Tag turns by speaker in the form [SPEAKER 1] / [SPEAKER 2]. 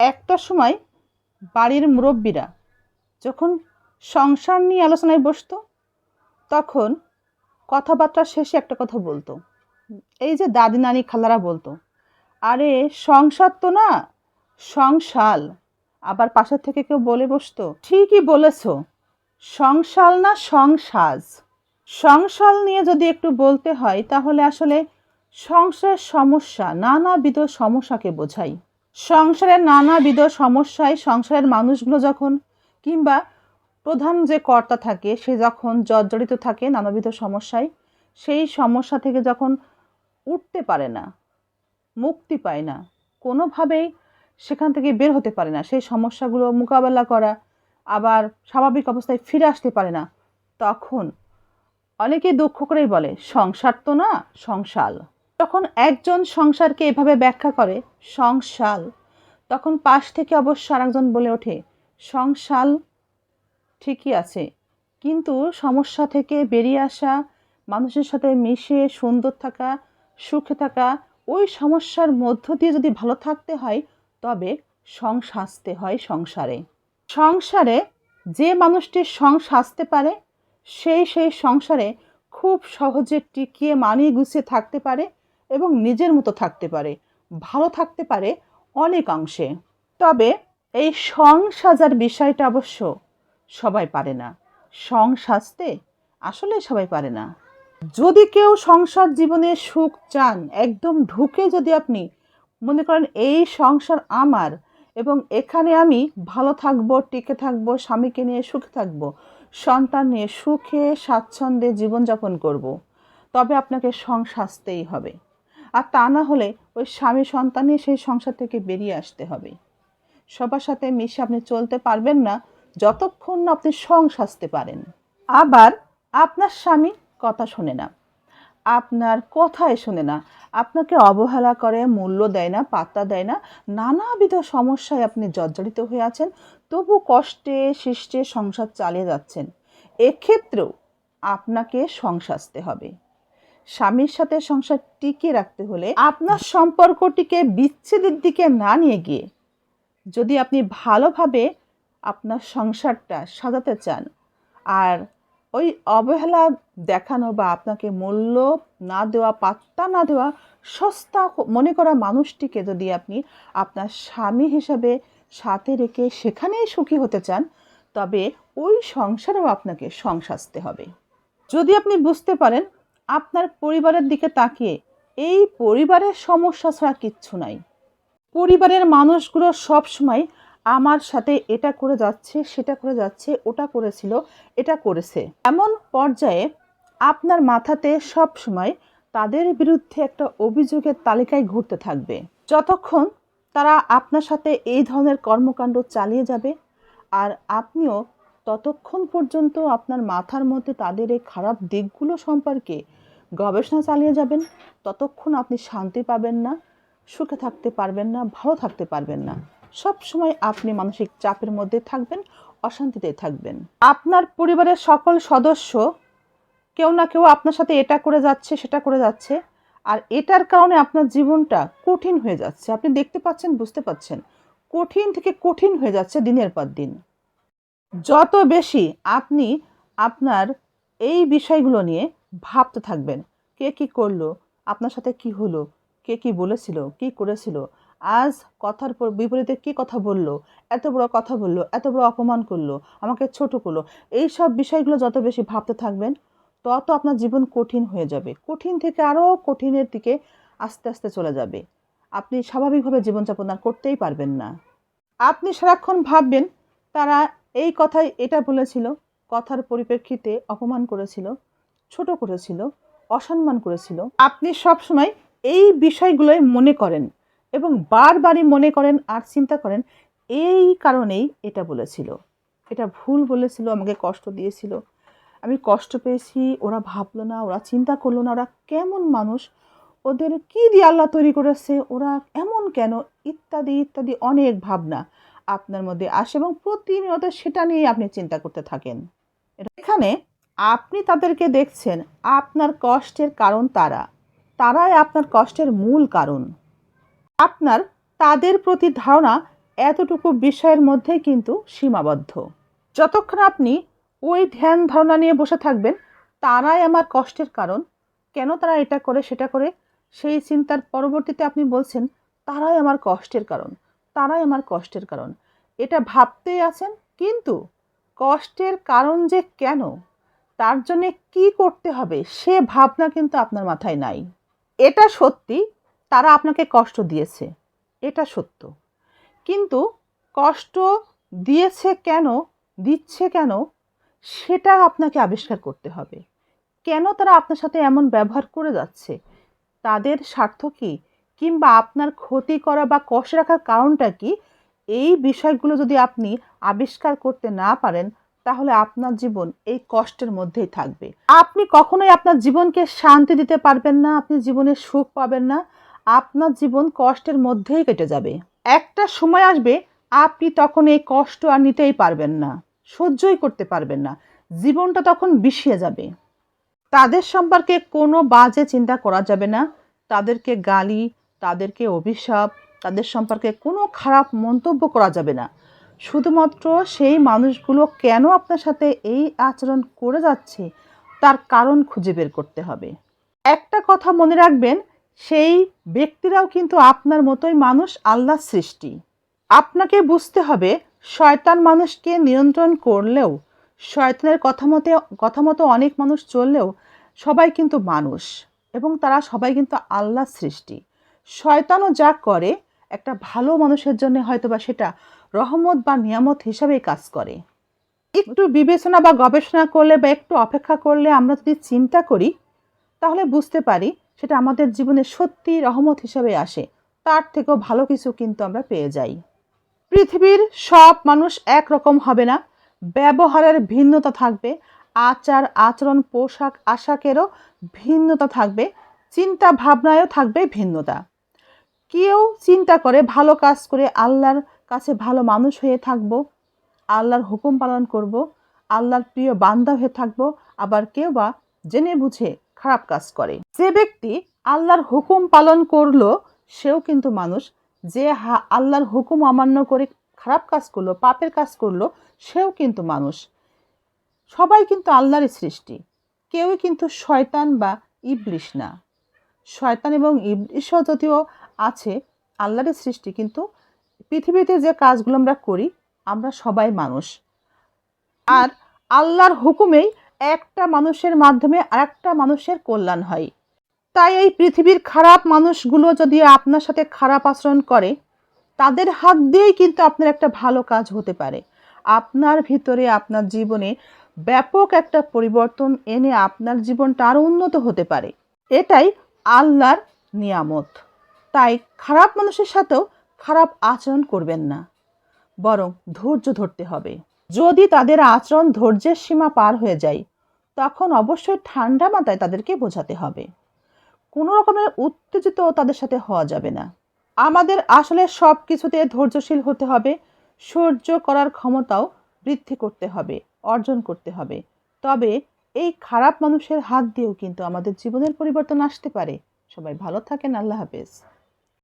[SPEAKER 1] একটা সময় বাড়ির মুরব্বীরা যখন সংসার নিয়ে আলোচনায় বসতো, তখন কথাবার্তা শেষে একটা কথা বলতো। এই যে দাদি নানি খালারা বলতো, আরে, সংসার তো না, সংসাল। আবার পাশের থেকে কেউ বলে বসতো, ঠিকই বলেছ, সংসাল না সংসাজ। সংসাল নিয়ে যদি একটু বলতে হয়, তাহলে আসলে সংসারের সমস্যা, নানাবিধ সমস্যাকে বোঝাই সংসারের নানাবিধ সমস্যায় সংসারের মানুষগুলো যখন কিংবা প্রধান যে কর্তা থাকে, সে যখন জর্জরিত থাকে নানাবিধ সমস্যায়, সেই সমস্যা থেকে যখন উঠতে পারে না, মুক্তি পায় না, কোনোভাবেই সেখান থেকে বের হতে পারে না, সেই সমস্যাগুলো মোকাবেলা করা, আবার স্বাভাবিক অবস্থায় ফিরে আসতে পারে না, তখন অনেকেই দুঃখ করেই বলে, সংসার তো না সংসাল যখন একজন সংসারকে এভাবে ব্যাখ্যা করে সংসাল তখন পাশ থেকে অবশ্য আরেকজন বলে ওঠে সংসাল ঠিকই আছে, কিন্তু সমস্যা থেকে বেরিয়ে আসা, মানুষের সাথে মিশে, সুন্দর থাকা, সুখে থাকা, ওই সমস্যার মধ্য দিয়ে যদি ভালো থাকতে হয়, তবে সং সাজতে হয় সংসারে। সংসারে যে মানুষটি সং সাজতে পারে সেই সেই সংসারে খুব সহজে টিকিয়ে মানিয়ে গুছিয়ে থাকতে পারে এবং নিজের মতো থাকতে পারে, ভালো থাকতে পারে অনেকাংশে। তবে এই সং সাজার বিষয়টা অবশ্য সবাই পারে না। সং সাজতে আসলে সবাই পারে না। যদি কেউ সংসার জীবনে সুখ চান, একদম ঢুকে যদি আপনি মনে করেন, এই সংসার আমার এবং এখানে আমি ভালো থাকব, টিকে থাকব, স্বামীকে নিয়ে সুখে থাকব, সন্তান নিয়ে সুখে, স্বাচ্ছন্দ্যে জীবনযাপন করব। তবে আপনাকে সংসাজতেই হবে। আর তা না হলে ওই স্বামী সন্তান নিয়ে সেই সংসার থেকে বেরিয়ে আসতে হবে। সবার সাথে মিশে আপনি চলতে পারবেন না, যতক্ষণ না আপনি সং সাজতে পারেন। আবার আপনার স্বামী কথা শোনে না, আপনার কথাই শোনে না, আপনাকে অবহেলা করে, মূল্য দেয় না, পাত্তা দেয় না, নানাবিধ সমস্যায় আপনি জর্জরিত হয়ে আছেন, তবু কষ্টে শিষ্টে সংসার চালিয়ে যাচ্ছেন। এক্ষেত্রেও আপনাকে সংসাজতে হবে। স্বামীর সাথে সংসার টিকিয়ে রাখতে হলে আপনার সম্পর্কটিকে বিচ্ছেদের দিকে না নিয়ে গিয়ে যদি আপনি ভালোভাবে আপনার সংসারটা সাজাতে চান আর ওই অবহেলা দেখানো বা আপনাকে মূল্য না দেওয়া, পাত্তা না দেওয়া, সস্তা মনে করা মানুষটিকে যদি আপনি আপনার স্বামী হিসাবে সাথে রেখে সেখানেই সুখী হতে চান, তবে ওই সংসারেও আপনাকে সংসাজতে হবে। যদি আপনি বুঝতে পারেন আপনার পরিবারের দিকে তাকিয়ে, এই পরিবারের সমস্যা ছাড়া কিচ্ছু নাই। পরিবারের মানুষগুলো সব সময় আমার সাথে এটা করে যাচ্ছে, সেটা করে যাচ্ছে, ওটা করেছিল, এটা করেছে। এমন পর্যায়ে আপনার মাথাতে সব সময় তাদের বিরুদ্ধে একটা অভিযোগের তালিকায় ঘুরতে থাকবে। যতক্ষণ তারা আপনার সাথে এই ধরনের কর্মকাণ্ড চালিয়ে যাবে, আর আপনিও ততক্ষণ পর্যন্ত আপনার মাথার মধ্যে তাদের এই খারাপ দিকগুলো সম্পর্কে গবেষণা চালিয়ে যাবেন, ততক্ষণ আপনি শান্তি পাবেন না, সুখে থাকতে পারবেন না, ভালো থাকতে পারবেন না। সব সময় আপনি মানসিক চাপের মধ্যে থাকবেন, অশান্তিতে থাকবেন। আপনার পরিবারের সকল সদস্য কেউ না কেউ আপনার সাথে এটা করে যাচ্ছে, সেটা করে যাচ্ছে, আর এটার কারণে আপনার জীবনটা কঠিন হয়ে যাচ্ছে। আপনি দেখতে পাচ্ছেন, বুঝতে পাচ্ছেন, কঠিন থেকে কঠিন হয়ে যাচ্ছে দিনের পর দিন। যত বেশি আপনি আপনার এই বিষয়গুলো নিয়ে ভাবতে থাকবেন, কে কি করল, আপনার সাথে কি হলো, কে কি বলেছিল, কি করেছিল, আজ কথার পর বিপরীতে কী কথা বলল, এত বড় কথা বলল, এত বড় অপমান করল, আমাকে ছোট করল এই সব বিষয়গুলো যত বেশি ভাবতে থাকবেন, তত আপনার জীবন কঠিন হয়ে যাবে। কঠিন থেকে আরও কঠিনের দিকে আস্তে আস্তে চলে যাবে। আপনি স্বাভাবিকভাবে জীবনযাপন আর করতেই পারবেন না। আপনি সারাক্ষণ ভাববেন, তারা এই কথাই এটা বলেছিল, কথার পরিপ্রেক্ষিতে অপমান করেছিল। ছোট করেছিল, অসম্মান করেছিল। আপনি সবসময় এই বিষয়গুলোই মনে করেন এবং বারবারই মনে করেন আর চিন্তা করেন, এই কারণেই এটা বলেছিল। এটা ভুল বলেছিল, আমাকে কষ্ট দিয়েছিল। আমি কষ্ট পেয়েছি, ওরা ভাবলো না, ওরা চিন্তা করল না, ওরা কেমন মানুষ, ওদের কী দিয়ে আল্লাহ তৈরি করেছে, ওরা এমন কেন, ইত্যাদি ইত্যাদি অনেক ভাবনা আপনার মধ্যে আসে এবং প্রতিনিয়ত সেটা নিয়ে আপনি চিন্তা করতে থাকেন। এখানে আপনি তাদেরকে দেখছেন, আপনার কষ্টের কারণ তারা। তারাই আপনার কষ্টের মূল কারণ। আপনার, তাদের প্রতি ধারণা এতটুকু বিষয়ের মধ্যেই কিন্তু সীমাবদ্ধ। যতক্ষণ আপনি ওই ধ্যান ধারণা নিয়ে বসে থাকবেন, তারাই আমার কষ্টের কারণ। কেন তারা এটা করে, সেটা করে? সেই চিন্তার পরবর্তীতে আপনি বলছেন, তারাই আমার কষ্টের কারণ, তারাই আমার কষ্টের কারণ। এটা ভাবতেই আছেন, কিন্তু কষ্টের কারণ যে কেন? তার জন্য কি করতে হবে সে ভাবনা কিন্তু আপনার মাথায় নাই। এটা সত্যি, তারা আপনাকে কষ্ট দিয়েছে, এটা সত্য। কিন্তু কষ্ট দিয়েছে কেন, দিচ্ছে কেন, সেটা আপনাকে আবিষ্কার করতে হবে। কেন তারা আপনার সাথে এমন ব্যবহার করে যাচ্ছে? তাদের স্বার্থ কী? কিংবা আপনার ক্ষতি করা বা কষ্ট রাখার কারণটা কি? এই বিষয়গুলো যদি আপনি আবিষ্কার করতে না পারেন তাহলে আপনার জীবন এই কষ্টের মধ্যেই থাকবে। আপনি কখনোই আপনার জীবনকে শান্তি দিতে পারবেন না, আপনি জীবনে সুখ পাবেন না, আপনার জীবন কষ্টের মধ্যেই কেটে যাবে। একটা সময় আসবে, আপনি তখন এই কষ্ট আর নিতেই পারবেন না, সহ্যই করতে পারবেন না, জীবনটা তখন বিষিয়ে যাবে। তাদের সম্পর্কে কোনো বাজে চিন্তা করা যাবে না, তাদেরকে গালি, তাদেরকে অভিশাপ, তাদের সম্পর্কে কোনো খারাপ মন্তব্য করা যাবে না। শুধুমাত্র সেই মানুষগুলো কেন আপনার সাথে এই আচরণ করে যাচ্ছে, তার কারণ খুঁজে বের করতে হবে। একটা কথা মনে রাখবেন, সেই ব্যক্তিরাও কিন্তু আপনার মতোই মানুষ আল্লাহ সৃষ্টি। আপনাকে বুঝতে হবে, শয়তান মানুষকে নিয়ন্ত্রণ করলেও, শয়তানের কথা মতে, কথা মতো অনেক মানুষ চললেও, সবাই কিন্তু মানুষ এবং তারা সবাই কিন্তু আল্লাহ সৃষ্টি। শয়তানও যা করে, একটা ভালো মানুষের জন্য হয়তো বা সেটা রহমত বা নিয়ামত হিসাবেই কাজ করে। একটু বিবেচনা বা গবেষণা করলে বা একটু অপেক্ষা করলে আমরা যদি চিন্তা করি, তাহলে বুঝতে পারি সেটা আমাদের জীবনে সত্যি রহমত হিসাবে আসে। তার থেকেও ভালো কিছু কিন্তু আমরা পেয়ে যাই। পৃথিবীর সব মানুষ একরকম হবে না। ব্যবহারের ভিন্নতা থাকবে। আচার, আচরণ, পোশাক, আশাকেরও ভিন্নতা থাকবে। চিন্তা ভাবনায়ও থাকবে ভিন্নতা। কেউ চিন্তা করে ভালো কাজ করে আল্লাহর কাছে ভালো মানুষ হয়ে থাকব, আল্লাহর হুকুম পালন করব, আল্লাহর প্রিয় বান্দা হয়ে থাকব, আবার কেউ বা জেনে বুঝে খারাপ কাজ করে। যে ব্যক্তি আল্লাহর হুকুম পালন করল, সেও কিন্তু মানুষ। যে হা- আল্লাহর হুকুম অমান্য করে খারাপ কাজ করল, পাপের কাজ করল, সেও কিন্তু মানুষ। সবাই কিন্তু আল্লাহরই সৃষ্টি। কেউই কিন্তু শয়তান বা ইবলিশ না। শয়তান এবং ইবলিশও যদিও আছে, আল্লাহরই সৃষ্টি, কিন্তু পৃথিবীতে যে কাজগুলো আমরা করি, আমরা সবাই মানুষ। আর আল্লাহর হুকুমেই একটা মানুষের মাধ্যমে আরেকটা মানুষের কল্যাণ হয়। তাই এই পৃথিবীর খারাপ মানুষগুলো যদি আপনার সাথে খারাপ আচরণ করে, তাদের হাত দিয়েই কিন্তু আপনার একটা ভালো কাজ হতে পারে। আপনার ভিতরে, আপনার জীবনে ব্যাপক একটা পরিবর্তন এনে আপনার জীবনটা আরও উন্নত হতে পারে। এটাই আল্লাহর নিয়ামত। তাই খারাপ মানুষের সাথেও খারাপ আচরণ করবেন না, বরং ধৈর্য ধরতে হবে। যদি তাদের আচরণ ধৈর্যের সীমা পার হয়ে যায়, তখন অবশ্যই ঠান্ডা মাথায় তাদেরকে বোঝাতে হবে। কোনো রকমের উত্তেজিত তাদের সাথে হওয়া যাবে না। আমাদের আসলে সব কিছুতে ধৈর্যশীল হতে হবে, সহ্য করার ক্ষমতাও বৃদ্ধি করতে হবে, অর্জন করতে হবে। তবে এই খারাপ মানুষের হাত দিয়েও কিন্তু আমাদের জীবনের পরিবর্তন আসতে পারে। সবাই ভালো থাকেন, আল্লাহ হাফেজ।